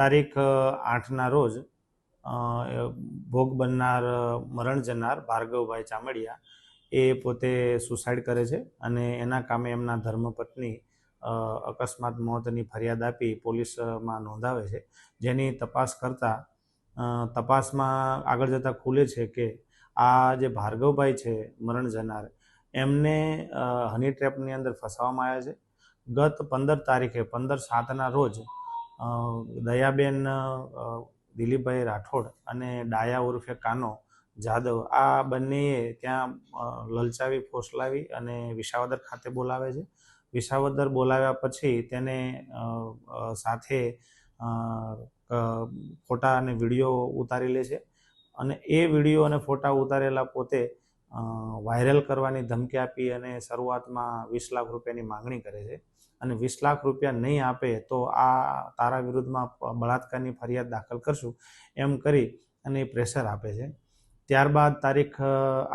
તારીખ આઠના રોજ ભોગ બનનાર મરણ જનાર ભાર્ગવભાઈ ચામડિયા એ પોતે સુસાઇડ કરે છે અને એના કામે એમના ધર્મપત્ની અકસ્માત મોતની ફરિયાદ આપી પોલીસમાં નોંધાવે છે. જેની તપાસ કરતાં તપાસમાં આગળ જતાં ખુલે છે કે આ જે ભાર્ગવભાઈ છે, મરણ જનાર, એમને હની ટ્રેપની અંદર ફસાવવામાં આવ્યા છે. ગત પંદર તારીખે, પંદર સાતના રોજ દયાબેન દિલીપભાઈ રાઠોડ અને ડાયા ઉર્ફે કાનો, જાદવ, આ બંનેએ ત્યાં લલચાવી, ફોસલાવી અને વિસાવદર ખાતે બોલાવે છે. વિસાવદર બોલાવ્યા પછી તેને સાથે ફોટા અને વીડિયો ઉતારી લે છે. અને એ વીડિયો અને ફોટા ઉતારેલા પોતે વાયરલ કરવાની ધમકી આપી અને શરૂઆતમાં વીસ લાખ રૂપિયાની માંગણી કરે છે. અને વીસ લાખ રૂપિયા નહીં આપે તો આ તારા વિરુદ્ધમાં બળાત્કારની ફરિયાદ દાખલ કરશું એમ કરી અને પ્રેશર આપે છે. ત્યારબાદ તારીખ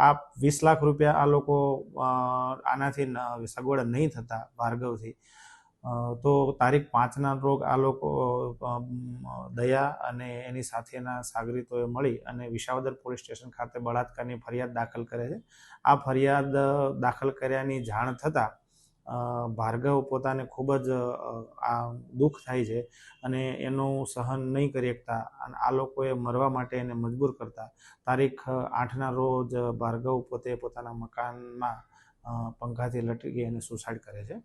આ વીસ લાખ રૂપિયા આ લોકો આનાથી સગવડ નહીં થતા ભાર્ગવથી. તો તારીખ પાંચના રોગ આ લોકો દયા અને એની સાથેના સાગરીતોએ મળી અને વિસાવદર પોલીસ સ્ટેશન ખાતે બળાત્કારની ફરિયાદ દાખલ કરે છે. આ ફરિયાદ દાખલ કર્યાની જાણ થતાં ભાર્ગવ પોતાને ખૂબ જ આ દુઃખ થાય છે અને એનું સહન નહીં કરી શકતા અને આ લોકોએ મરવા માટે એને મજબૂર કરતા. તારીખ આઠના રોજ ભાર્ગવ પોતે પોતાના મકાનમાં પંખાથી લટકી અને સુસાઇડ કરે છે.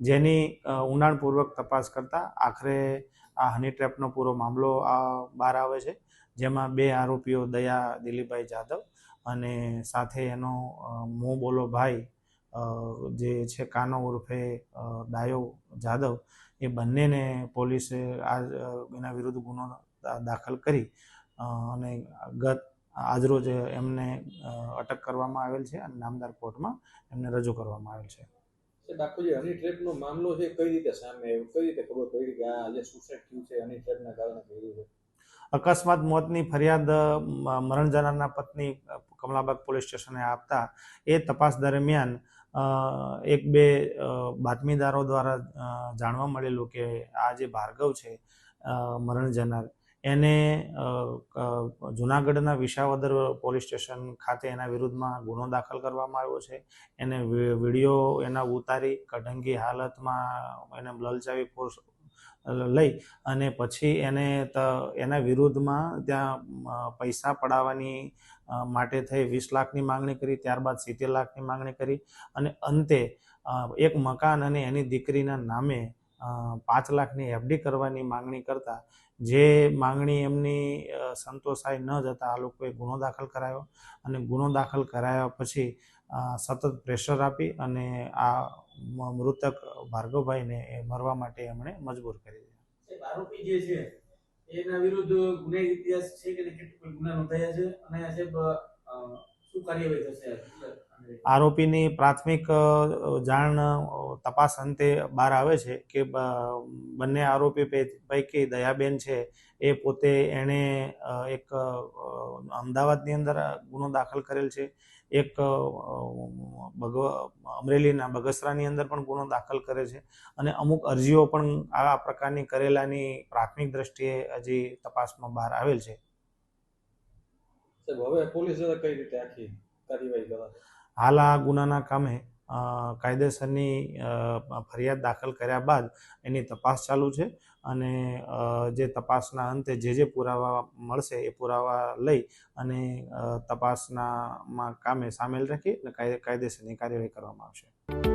જેની ઊંડાણપૂર્વક તપાસ કરતાં આખરે આ હની ટ્રેપનો પૂરો મામલો આ બહાર આવે છે, જેમાં બે આરોપીઓ દયા દિલીપભાઈ જાદવ અને સાથે એનો મોં બોલો ભાઈ જે છે કાનો ઉર્ફે ડાયો જાદવ, એ બંનેને પોલીસે આ એના વિરુદ્ધ ગુનો દાખલ કરી અને ગત, આજરોજ એમને અટક કરવામાં આવેલ છે અને નામદાર કોર્ટમાં એમને રજૂ કરવામાં આવેલ છે. આખો જે હની ટ્રેપનો મામલો છે, કઈ રીતે સામે આવ્યો? કઈ રીતે ખબર પડી કે આ જે સુસાઇડ થયું છે, હની ટ્રેપના કારણે થયું છે? અકસ્માત મોતની ફરિયાદ મરણ જનારના પત્ની કમલાબાગ પોલીસ સ્ટેશને આપતા એ તપાસ દરમિયાન એક બે બાતમીદારો દ્વારા જાણવા મળેલું કે આ જે ભાર્ગવ છે મરણ જનાર એને જુનાગઢના વિસાવદર પોલીસ સ્ટેશન ખાતે એના વિરુદ્ધમાં ગુનો દાખલ કરવામાં આવ્યો છે. એને વીડિયો એના ઉતારી કઢંગી હાલતમાં એને લલચાવી ફોર્સ, લઈ અને પછી એને એના વિરુદ્ધમાં ત્યાં પૈસા પડાવવાની માટે થઈ વીસ લાખની માંગણી કરી, ત્યારબાદ સિત્તેર લાખની માંગણી કરી અને અંતે એક મકાન અને એની દીકરીના નામે પાંચ લાખની એફડી કરવાની માંગણી કરતા, જે માંગણી એમની સંતોષાય ન જતા આ લોકોએ ગુનો દાખલ કરાયો અને ગુનો દાખલ કરાયા પછી સતત પ્રેશર આપી અને આ મૃતક ભાર્ગવભાઈને એ મરવા માટે એમણે મજબૂર કરી દીધા. આરોપી જે છે, એના વિરુદ્ધ ગુનાહિત ઇતિહાસ છે કે કોઈ ગુના નોંધાયા છે? અને સાહેબ અ, શું કાર્યવાહી થશે અને આરોપીની પ્રાથમિક જાણ તપાસ અંતે બહાર આવે છે કે બંને આરોપી પૈકી દયાબેન છે એ પોતે એણે એક અમદાવાદની અંદર ગુનો દાખલ કરેલ છે. એક ભગવ, અમરેલીના બગસરાની અંદર પણ ગુનો દાખલ કરે છે. અને અમુક અરજીઓ પણ આ પ્રકારની કરેલાની પ્રાથમિક દ્રષ્ટિએ હજી તપાસમાં બહાર આવેલ છે. હવે પોલીસ કઈ રીતે હાલ આ ગુનાના કામે કાયદેસરની ફરિયાદ દાખલ કર્યા બાદ એની તપાસ ચાલુ છે અને જે તપાસના અંતે જે જે પુરાવા મળશે એ પુરાવા લઈ અને તપાસનામાં તપાસના કામે સામેલ રાખી અને કાયદેસરની કાર્યવાહી કરવામાં આવશે.